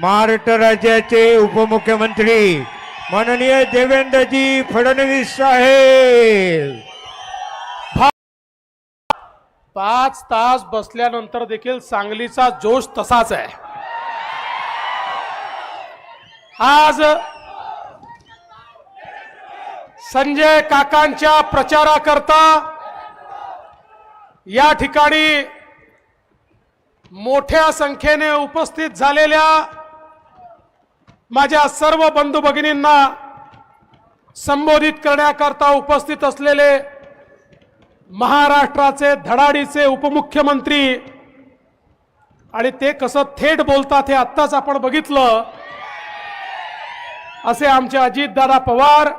महाराष्ट्र राज्याचे उपमुख्यमंत्री माननीय देवेंद्रजी फडणवीस साहेब. पाच तास बसल्यानंतर देखील सांगलीचा जोश तसाच आहे. आज संजय काकांच्या प्रचाराकरता या ठिकाणी मोठ्या संख्येने उपस्थित झालेल्या माझ्या सर्व बंधू भगिनींना संबोधित करण्याकरता उपस्थित असलेले महाराष्ट्राचे धडाडीचे उपमुख्यमंत्री आणि ते कसं थेट बोलतात हे आत्ताच आपण बघितलं. असे आमचे अजितदादा पवार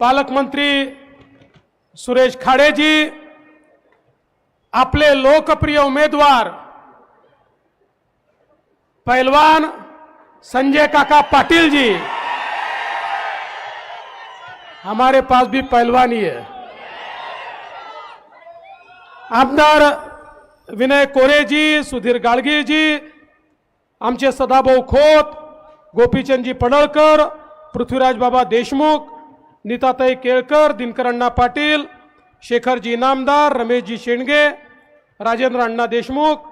पालकमंत्री सुरेश खाडेजी आपले लोकप्रिय उमेदवार पैलवान संजय काका पाटिल जी। हमारे पास भी पहलवानी है आमदार विनय कोरेजी सुधीर गाडगेजी आमचे सदाभाऊ खोत गोपीचंदजी पडळकर पृथ्वीराज बाबा देशमुख नीताताई केळकर दिनकरण्णा पाटील शेखरजी इनामदार रमेशजी शेंडगे राजेंद्र अण्णा देशमुख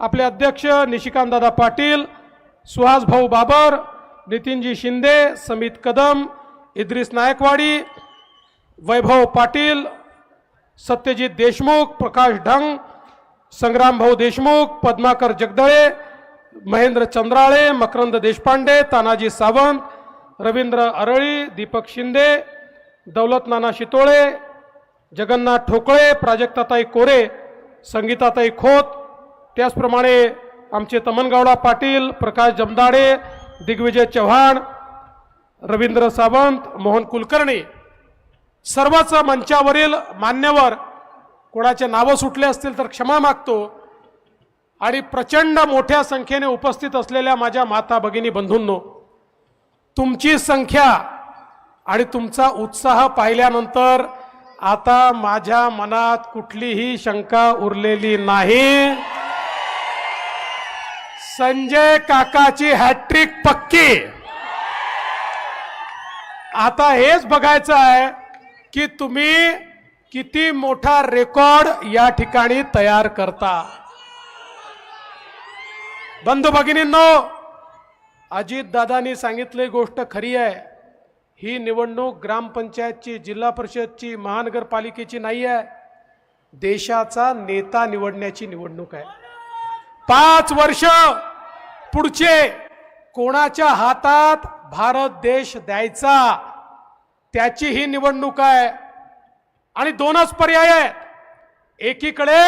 आपले अध्यक्ष निशिकांतदादा पाटील सुहास भाऊ बाबर नितीनजी शिंदे समित कदम इद्रिस नायकवाडी वैभव पाटील सत्यजित देशमुख प्रकाश ढंग संग्राम भाऊ देशमुख पद्माकर जगदळे महेंद्र चंद्राळे मकरंद देशपांडे तानाजी सावंत रवींद्र अरळी दीपक शिंदे दौलत नाना शितोळे जगन्नाथ ठोकळे प्राजक्ताताई कोरे संगीताताई खोत त्याचप्रमाणे आमचे तमनगावडा पाटील प्रकाश जमदाडे दिग्विजय चव्हाण रवींद्र सावंत मोहन कुलकर्णी. सर्वच मंचावरील मान्यवर कोणाचे नावं सुटले असतील तर क्षमा मागतो. आणि प्रचंड मोठ्या संख्येने उपस्थित असलेल्या माझ्या माता भगिनी बंधूंनो तुमची संख्या आणि तुमचा उत्साह पाहिल्यानंतर आता माझ्या मनात कुठलीही शंका उरलेली नाही. संजय काकाची हॅट्रिक पक्की. आता हेच बघायचं आहे की तुम्ही किती मोठा रेकॉर्ड या ठिकाणी तयार करता. बंधू भगिनींनो अजित दादानी सांगितली गोष्ट खरी आहे. ही निवडणूक ग्रामपंचायतची जिल्हा परिषदची महानगरपालिकेची नाही आहे. देशाचा नेता निवडण्याची निवडणूक आहे. पाच वर्ष पुढचे कोणाच्या हातात भारत देश द्यायचा त्याची ही निवडणूक आहे. आणि दोनच पर्याय आहेत. एकीकडे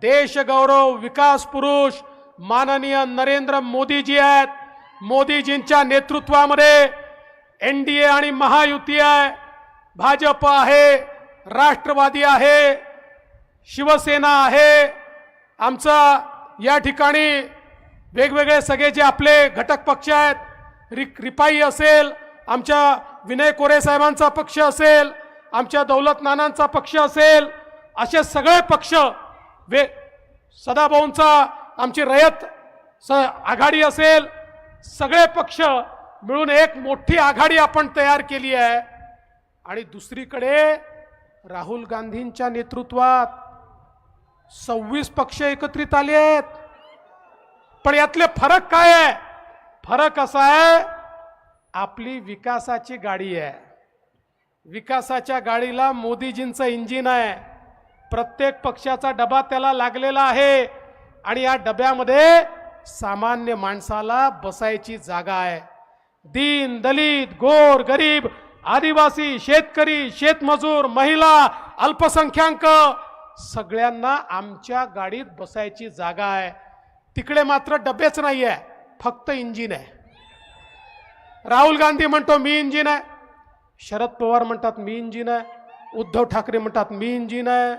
देशगौरव विकास पुरुष माननीय नरेंद्र मोदीजी आहेत. मोदीजींच्या नेतृत्वामध्ये एन डी ए आणि महायुती आहे. भाजप आहे राष्ट्रवादी आहे शिवसेना आहे. आमचा या ठिकाणी वेगवेगळे सगळे जे आपले घटक पक्ष आहेत रि रिपाई असेल आमच्या विनय कोरे साहेबांचा पक्ष असेल आमच्या दौलत नानांचा पक्ष असेल असे सगळे पक्ष वे सदाभाऊंचा आमची रयत स आघाडी असेल सगळे पक्ष मिळून एक मोठी आघाडी आपण तयार केली आहे. आणि दुसरीकडे राहुल गांधींच्या नेतृत्वात सव्वीस पक्ष एकत्रित आले आहेत. पण यातले फरक काय आहे? फरक असा आहे आपली विकासाची गाडी आहे. विकासाच्या गाडीला मोदीजींचं इंजिन आहे. प्रत्येक पक्षाचा डबा त्याला लागलेला आहे आणि या डब्यामध्ये सामान्य माणसाला बसायची जागा आहे. दीन दलित गोर गरीब आदिवासी शेतकरी शेतमजूर महिला अल्पसंख्याक सगळ्यांना आमच्या गाडीत बसायची जागा आहे. तिकडे मात्र डबेच नाही आहे फक्त इंजिन आहे. राहुल गांधी म्हणतो मी इंजिन आहे. शरद पवार म्हणतात मी इंजिन आहे. उद्धव ठाकरे म्हणतात मी इंजिन आहे.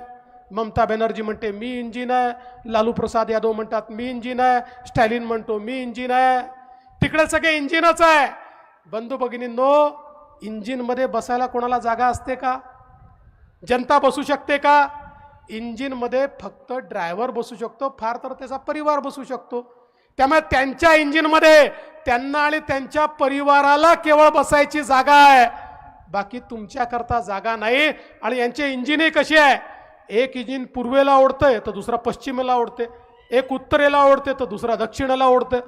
ममता बॅनर्जी म्हणते मी इंजिन आहे. लालू प्रसाद यादव म्हणतात मी इंजिन आहे. स्टॅलिन म्हणतो मी इंजिन आहे. तिकडे सगळे इंजिनच आहे. बंधू भगिनींनो इंजिनमध्ये बसायला कोणाला जागा असते का? जनता बसू शकते का? इंजिनमध्ये फक्त ड्रायव्हर बसू शकतो फार तर त्याचा परिवार बसू शकतो. त्यामुळे त्यांच्या इंजिनमध्ये त्यांना आणि त्यांच्या परिवाराला केवळ बसायची जागा आहे. बाकी तुमच्याकरता जागा नाही आणि यांचे इंजिनही कशी आहे? एक इंजिन पूर्वेला ओढतंय तर दुसरा पश्चिमेला ओढते एक उत्तरेला ओढते तर दुसरा दक्षिणेला ओढते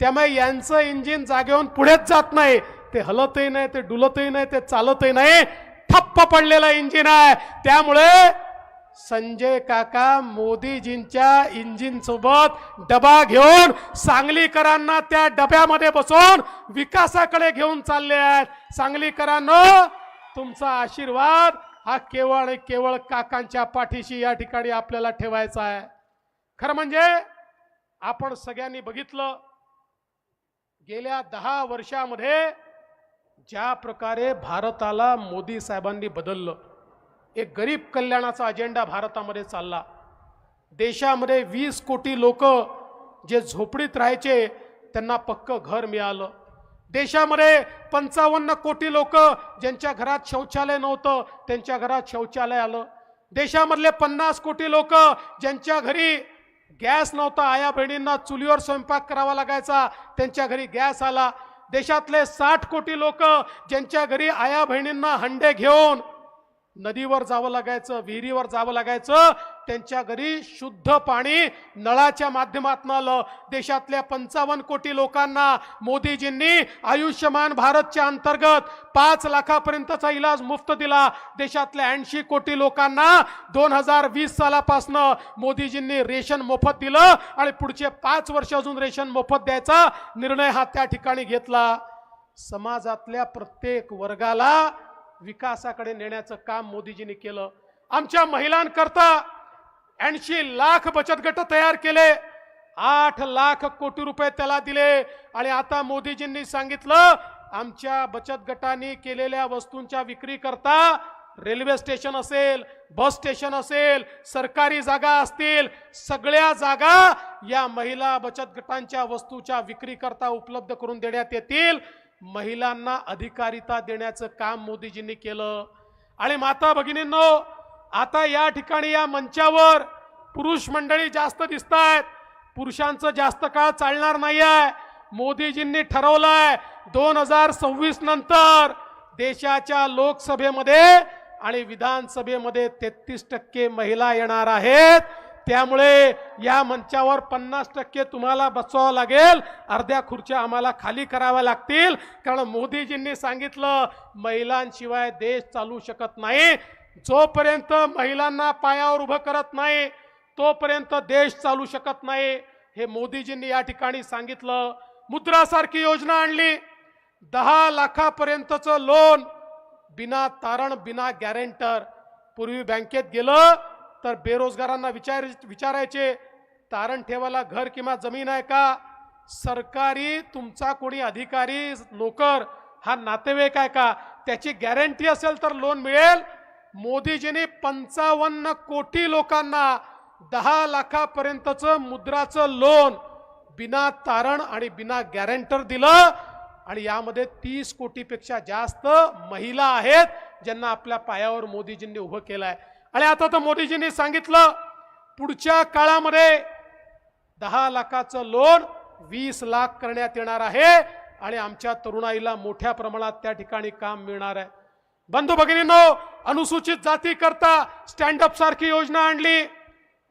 त्यामुळे यांचं इंजिन जागेहून पुढेच जात नाही. ते हलतही नाही ते डुलतही नाही ते चालतही नाही. ठप्प पडलेलं इंजिन आहे. त्यामुळे संजय काका मोदीजींच्या इंजिनसोबत डबा घेऊन सांगलीकरांना त्या डब्यामध्ये बसून विकासाकडे घेऊन चालले आहेत. सांगलीकरांनो तुमचा आशीर्वाद हा केवळ आणि केवळ काकांच्या पाठीशी या ठिकाणी आपल्याला ठेवायचा आहे. खरं म्हणजे आपण सगळ्यांनी बघितलं गेल्या दहा वर्षामध्ये ज्या प्रकारे भारताला मोदी साहेबांनी बदललं एक गरीब कल्याणाचा अजेंडा भारतामध्ये चालला. देशामध्ये वीस कोटी लोक जे झोपडीत राहायचे त्यांना पक्क घर मिळालं. देशामध्ये पंचावन्न कोटी लोक ज्यांच्या घरात शौचालय नव्हतं त्यांच्या घरात शौचालय आलं. देशामधले पन्नास कोटी लोक ज्यांच्या घरी गॅस नव्हता आया बहिणींना चुलीवर स्वयंपाक करावा लागायचा त्यांच्या घरी गॅस आला. देशातले साठ कोटी लोक ज्यांच्या घरी आया बहिणींना हंडे घेऊन नदीवर जावं लागायचं विहिरीवर जावं लागायचं त्यांच्या घरी शुद्ध पाणी नळाच्या माध्यमातून आलं. देशातल्या पंचावन्न कोटी लोकांना मोदीजींनी आयुष्यमान भारतच्या अंतर्गत पाच लाखापर्यंतचा इलाज मुफ्त दिला. देशातल्या ऐंशी कोटी लोकांना दोन हजार वीस सालापासनं मोदीजींनी रेशन मोफत दिलं आणि पुढचे पाच वर्ष अजून रेशन मोफत द्यायचा निर्णय हा त्या ठिकाणी घेतला. समाजातल्या प्रत्येक वर्गाला विकासाकडे नेण्याचं काम मोदीजींनी केलं. आमच्या महिलांकरता ऐंशी लाख बचत गट तयार केले. आठ लाख कोटी रुपये त्याला दिले. आणि आता मोदीजींनी सांगितलं आमच्या बचत गटांनी केलेल्या वस्तूंच्या विक्री करता रेल्वे स्टेशन असेल बस स्टेशन असेल सरकारी जागा असतील सगळ्या जागा या महिला बचत गटांच्या वस्तूच्या विक्री करता उपलब्ध करून देण्यात येतील. महिलांना अधिकारिता देण्याचं काम मोदीजींनी केलं. आणि माता भगिनींनो आता या ठिकाणी या मंचावर पुरुष मंडळी जास्त दिसत आहेत पुरुषांचं जास्त काळ चालणार नाही आहे मोदीजींनी ठरवलंय दोन हजार सव्वीस नंतर देशाच्या लोकसभेमध्ये आणि विधानसभेमध्ये तेहतीस टक्के महिला येणार आहेत. त्यामुळे या मंचावर पन्नास टक्के तुम्हाला बसवावं लागेल. अर्ध्या खुर्च्या आम्हाला खाली कराव्या लागतील. कारण मोदीजींनी सांगितलं महिलांशिवाय देश चालू शकत नाही. जोपर्यंत महिलांना पायावर उभं करत नाही तोपर्यंत देश चालू शकत नाही. हे मोदीजींनी या ठिकाणी सांगितलं. मुद्रासारखी योजना आणली. दहा लाखापर्यंतचं लोन बिना तारण बिना गॅरेंटर पूर्वी बँकेत गेलं. तर बेरोजगारांना विचार विचारायचे तारण ठेवायला घर किंवा जमीन आहे का? सरकारी तुमचा कोणी अधिकारी नोकर हा नातेवाईक आहे का? त्याची गॅरंटी असेल तर लोन मिळेल. मोदीजींनी पंचावन्न कोटी लोकांना दहा लाखापर्यंतचं मुद्राचं लोन बिना तारण आणि बिना गॅरंटर दिलं आणि यामध्ये तीस कोटीपेक्षा जास्त महिला आहेत ज्यांना आपल्या पायावर मोदीजींनी उभं केलं आहे आणि आता तर मोदीजींनी सांगितलं पुढच्या काळामध्ये दहा लाखाचं लोन वीस लाख करण्यात येणार आहे आणि आमच्या तरुणाईला मोठ्या प्रमाणात त्या ठिकाणी काम मिळणार आहे. बंधू भगिनींनो अनुसूचित जाती करता स्टँडअप सारखी योजना आणली.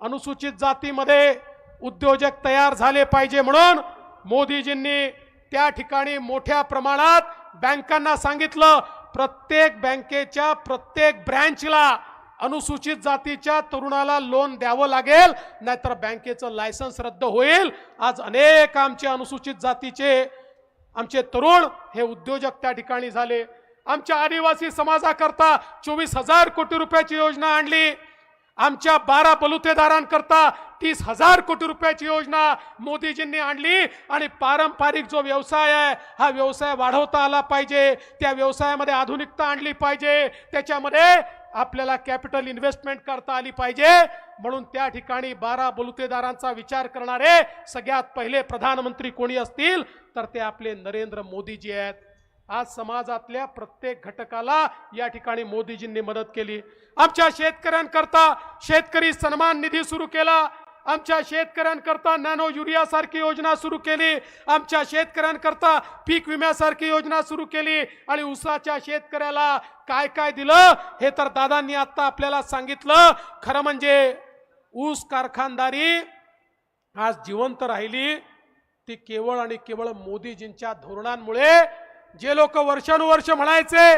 अनुसूचित जातीमध्ये उद्योजक तयार झाले पाहिजे म्हणून मोदीजींनी त्या ठिकाणी मोठ्या प्रमाणात बँकांना सांगितलं प्रत्येक बँकेच्या प्रत्येक ब्रँचला अनुसूचित जातीच्या तरुणाला लोन द्यावं लागेल नाहीतर बँकेचं लायसन्स रद्द होईल. आज अनेक आमचे अनुसूचित जातीचे आमचे तरुण हे उद्योजक त्या ठिकाणी झाले. आमच्या आदिवासी समाजाकरता चोवीस हजार कोटी रुपयाची योजना आणली. आमच्या बारा बलुतेदारांकरता तीस हजार कोटी रुपयाची योजना मोदीजींनी आणली. आणि पारंपरिक जो व्यवसाय आहे हा व्यवसाय वाढवता आला पाहिजे. त्या व्यवसायामध्ये आधुनिकता आणली पाहिजे. त्याच्यामध्ये आपल्याला कॅपिटल इन्व्हेस्टमेंट करता आली पाहिजे. म्हणून त्या ठिकाणी बारा बलुतेदारांचा विचार करणारे सगळ्यात पहिले प्रधानमंत्री कोणी असतील? तर ते आपले नरेंद्र मोदीजी आहेत. आज समाजातल्या प्रत्येक घटकाला या ठिकाणी मोदीजींनी मदत केली. आमच्या शेतकऱ्यांकरता शेतकरी सन्मान निधी सुरू केला. आमच्या शेतकऱ्यांकरता नॅनो युरियासारखी योजना सुरू केली. आमच्या शेतकऱ्यांकरता पीक विम्यासारखी योजना सुरू केली. आणि ऊसाच्या शेतकऱ्याला काय काय दिलं हे तर दादांनी आत्ता आपल्याला सांगितलं. खरं म्हणजे ऊस कारखानदारी आज जिवंत राहिली. ती केवळ आणि केवळ मोदीजींच्या धोरणांमुळे जे लोक वर्षानुवर्ष म्हणायचे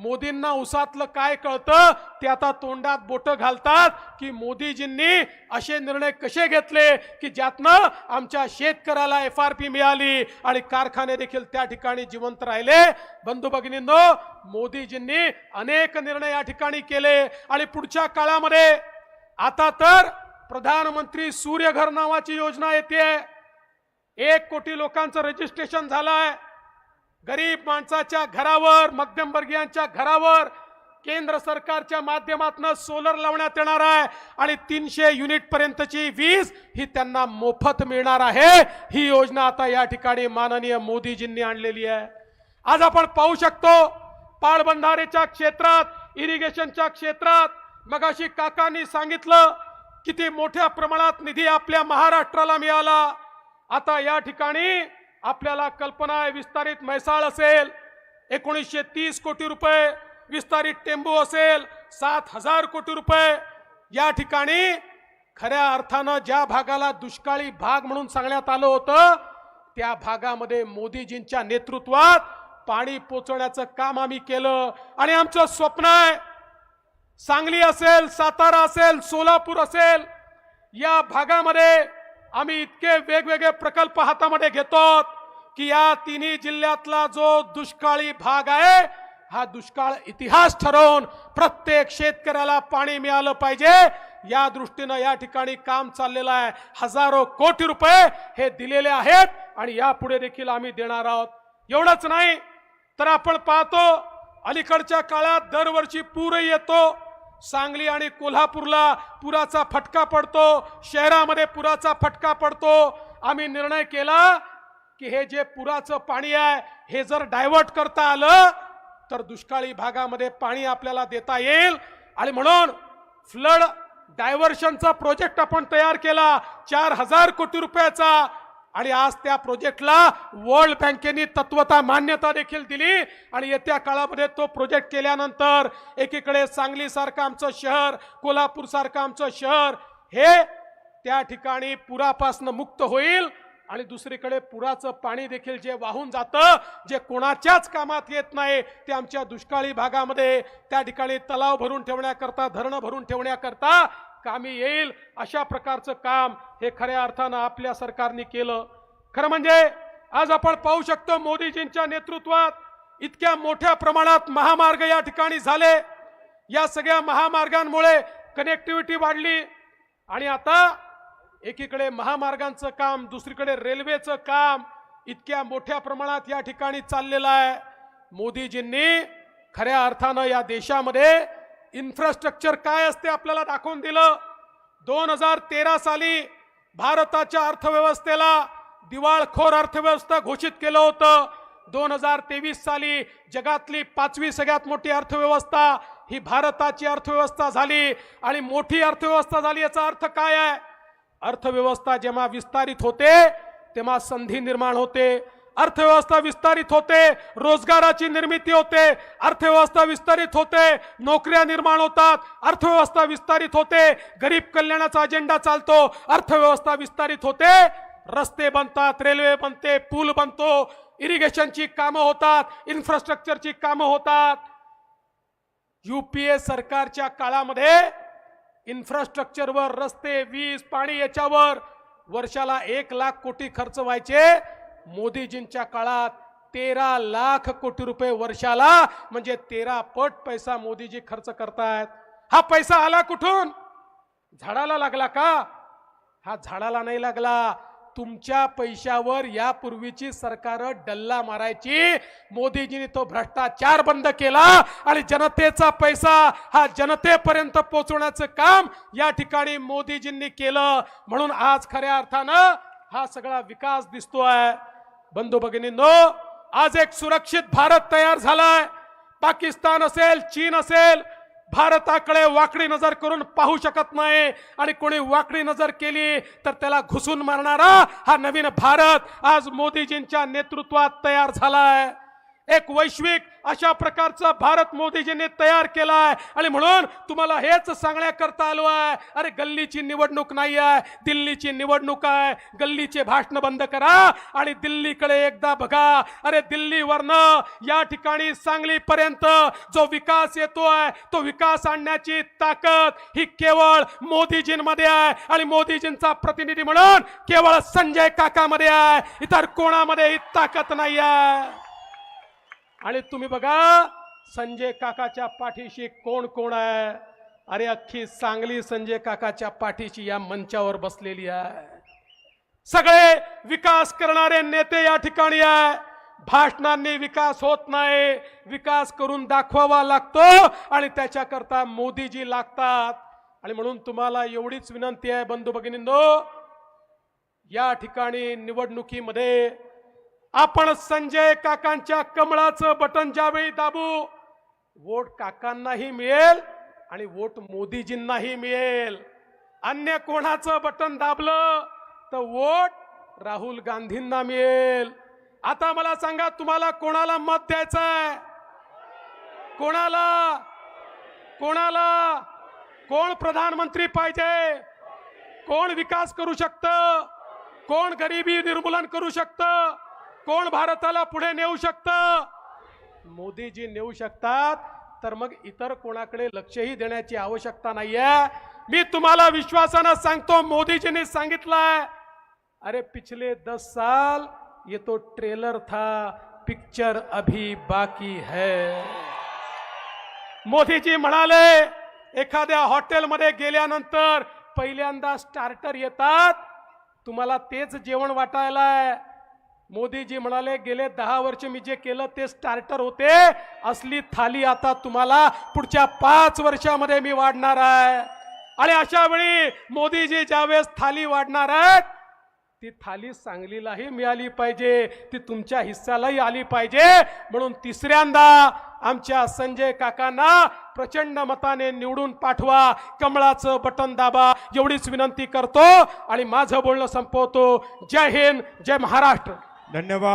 मोदींना उसातलं काय कळतं ते आता तोंडात बोटं घालतात की मोदीजींनी असे निर्णय कसे घेतले की ज्यातनं आमच्या शेतकऱ्याला एफ आर पी मिळाली आणि कारखाने देखील त्या ठिकाणी जिवंत राहिले. बंधू भगिनींनो मोदीजींनी अनेक निर्णय या ठिकाणी केले आणि पुढच्या काळामध्ये आता तर प्रधानमंत्री सूर्यघर नावाची योजना येते. एक कोटी लोकांचं रजिस्ट्रेशन झालं आहे गरीब माणसाच्या घरावर मध्यमवर्गीयांच्या घरावर केंद्र सरकारच्या माध्यमातून सोलर लावण्यात येणार आहे आणि तीनशे युनिट पर्यंतची वीज ही त्यांना मोफत मिळणार आहे. ही योजना आता या ठिकाणी माननीय मोदीजींनी आणलेली आहे. आज आपण पाहू शकतो पाळबंधारेच्या क्षेत्रात इरिगेशनच्या क्षेत्रात मगाशी काकांनी सांगितलं किती मोठ्या प्रमाणात निधी आपल्या महाराष्ट्राला मिळाला. आता या ठिकाणी आपल्याला कल्पना आहे विस्तारित म्हैसाळ असेल एकोणीसशे तीस कोटी रुपये विस्तारित टेंबू असेल सात हजार कोटी रुपये. या ठिकाणी खऱ्या अर्थानं ज्या भागाला दुष्काळी भाग म्हणून सांगण्यात आलं होतं त्या भागामध्ये मोदीजींच्या नेतृत्वात पाणी पोचवण्याचं काम आम्ही केलं. आणि आमचं स्वप्न आहे सांगली असेल सातारा असेल सोलापूर असेल या भागामध्ये आम्ही इतके वेगवेगळे प्रकल्प हातामध्ये घेतो की या तिन्ही जिल्ह्यातला जो दुष्काळी भाग आहे हा दुष्काळ इतिहास ठरवून प्रत्येक शेतकऱ्याला पाणी मिळालं पाहिजे. या दृष्टीनं या ठिकाणी काम चाललेलं आहे. हजारो कोटी रुपये हे दिलेले आहेत आणि यापुढे देखील आम्ही देणार आहोत. एवढंच नाही तर आपण पाहतो अलीकडच्या काळात दरवर्षी पूरही येतो. सांगली आणि कोल्हापूरला पुराचा फटका पडतो शहरामध्ये पुराचा फटका पडतो. आम्ही निर्णय केला की हे जे पुराचं पाणी आहे हे जर डायव्हर्ट करता आलं तर दुष्काळी भागामध्ये पाणी आपल्याला देता येईल. आणि म्हणून फ्लड डायव्हर्शनचा प्रोजेक्ट आपण तयार केला चार हजार कोटी रुपयाचा आणि आज त्या प्रोजेक्टला वर्ल्ड बँकेने तत्वता मान्यता देखील दिली. आणि येत्या काळामध्ये तो प्रोजेक्ट केल्यानंतर एकीकडे सांगली सारखं आमचं शहर कोल्हापूर सारखं आमचं शहर हे त्या ठिकाणी पुरापासनं मुक्त होईल. आणि दुसरीकडे पुराचं पाणी देखील जे वाहून जातं जे कोणाच्याच कामात येत नाही ते आमच्या दुष्काळी भागामध्ये त्या ठिकाणी तलाव भरून ठेवण्याकरता धरणं भरून ठेवण्याकरता कामी येईल अशा प्रकारचं काम हे खऱ्या अर्थानं आपल्या सरकारने केलं. खरं म्हणजे आज आपण पाहू शकतो मोदीजींच्या नेतृत्वात इतक्या मोठ्या प्रमाणात महामार्ग या ठिकाणी झाले. या सगळ्या महामार्गांमुळे कनेक्टिव्हिटी वाढली. आणि आता एकीकडे महामार्गांचं काम दुसरीकडे रेल्वेचं काम इतक्या मोठ्या प्रमाणात या ठिकाणी चाललेलं आहे. मोदीजींनी खऱ्या अर्थानं या देशामध्ये इन्फ्रास्ट्रक्चर काय असते आपल्याला दाखवून दिलं? दोन हजार तेरा साली भारताच्या अर्थव्यवस्थेला दिवाळखोर अर्थव्यवस्था घोषित केलं होतं. दोन हजार तेवीस साली जगातली पाचवी सगळ्यात मोठी अर्थव्यवस्था ही भारताची अर्थव्यवस्था झाली आणि मोठी अर्थव्यवस्था झाली याचा अर्थ काय आहे? अर्थव्यवस्था जेव्हा विस्तारित होते तेव्हा संधी निर्माण होते. अर्थव्यवस्था विस्तारित होते रोजगाराची निर्मिती होते अर्थव्यवस्था विस्तारित होते नोकऱ्या निर्माण होतात अर्थव्यवस्था विस्तारित होते गरीब कल्याणाचा अजेंडा चालतो अर्थव्यवस्था विस्तारित होते रस्ते बनतात रेल्वे बनते पूल बनतो इरिगेशनची कामं होतात इन्फ्रास्ट्रक्चरची कामं होतात. युपीए सरकारच्या काळामध्ये इन्फ्रास्ट्रक्चरवर रस्ते वीज पाणी याच्यावर वर्षाला एक लाख कोटी खर्च व्हायचे मोदीजींच्या काळात तेरा लाख कोटी रुपये वर्षाला म्हणजे तेरा पट पैसा मोदीजी खर्च करतायत. हा पैसा आला कुठून? झाडाला लागला का? हा झाडाला नाही लागला. तुमच्या पैशावर यापूर्वीची सरकार डल्ला मारायची. मोदीजींनी तो भ्रष्टाचार बंद केला आणि जनतेचा पैसा हा जनतेपर्यंत पोहोचवण्याचं काम या ठिकाणी मोदीजींनी केलं. म्हणून आज खऱ्या अर्थानं हा सगळा विकास दिसतोय. बंधू भगिनींनो आज एक सुरक्षित भारत तयार झालाय. पाकिस्तान असेल चीन असेल भारताकडे वाकडी नजर करून पाहू शकत नाही. आणि कोणी वाकडी नजर केली तर त्याला घुसून मारणारा हा नवीन भारत आज मोदीजींच्या नेतृत्वात तयार झालाय. एक वैश्विक अशा प्रकारचा भारत मोदीजींनी तयार केलाय. आणि म्हणून तुम्हाला हेच सांगण्याकरता आलो आहे. अरे गल्लीची निवडणूक नाही आहे दिल्लीची निवडणूक आहे. गल्लीचे भाषण बंद करा आणि दिल्लीकडे एकदा बघा. अरे दिल्लीवरनं या ठिकाणी सांगलीपर्यंत जो विकास येतोय तो विकास आणण्याची ताकद ही केवळ मोदीजींमध्ये आहे. आणि मोदीजींचा प्रतिनिधी म्हणून केवळ संजय काकामध्ये आहे. इतर कोणामध्ये ही ताकद नाही आहे आणि तुम्ही बघा संजय काकाच्या पाठीशी कोण कोण आहे? अरे अख्खी सांगली संजय काकाच्या पाठीशी या मंचावर बसलेली आहे. सगळे विकास करणारे नेते या ठिकाणी आहे. भाषणांनी विकास होत नाही. विकास करून दाखवावा लागतो आणि त्याच्याकरता मोदीजी लागतात. आणि म्हणून तुम्हाला एवढीच विनंती आहे बंधू भगिनींनो. या ठिकाणी निवडणुकीमध्ये आपण संजय काकांच्या कमळाचं बटन ज्यावेळी दाबू वोट काकांनाही मिळेल आणि वोट मोदीजींनाही मिळेल. अन्य कोणाचं बटन दाबलं तर वोट राहुल गांधींना मिळेल. आता मला सांगा तुम्हाला कोणाला मत द्यायचंय? कोणाला? कोणाला? कोण प्रधानमंत्री पाहिजे? कोण विकास करू शकतं? कोण गरिबी निर्मूलन करू शकतं? कोण भारताला पुढे नेऊ शकतं? मोदीजी नेऊ शकतात तर मग इतर कोणाकडे लक्षही देण्याची आवश्यकता नाहीये. मी तुम्हाला विश्वासानं सांगतो मोदीजींनी सांगितलंय अरे पिछले दस साल ये तो ट्रेलर था पिक्चर अभी बाकी है. मोदीजी म्हणाले एखाद्या हॉटेलमध्ये गेल्यानंतर पहिल्यांदा स्टार्टर येतात तुम्हाला तेच जेवण वाटायलाय. मोदीजी म्हणाले गेले दहा वर्ष मी जे केलं ते स्टार्टर होते. असली थाली आता तुम्हाला पुढच्या पाच वर्षामध्ये मी वाढणार आहे. आणि अशा वेळी मोदीजी ज्यावेळेस थाली वाढणार आहेत ती थाली सांगलीलाही मिळाली पाहिजे ती तुमच्या हिस्सालाही आली पाहिजे. म्हणून तिसऱ्यांदा आमच्या संजय काकांना प्रचंड मताने निवडून पाठवा. कमळाचं बटन दाबा एवढीच विनंती करतो. आणि माझं बोलणं संपवतो. जय हिंद जय महाराष्ट्र. धन्यवाद.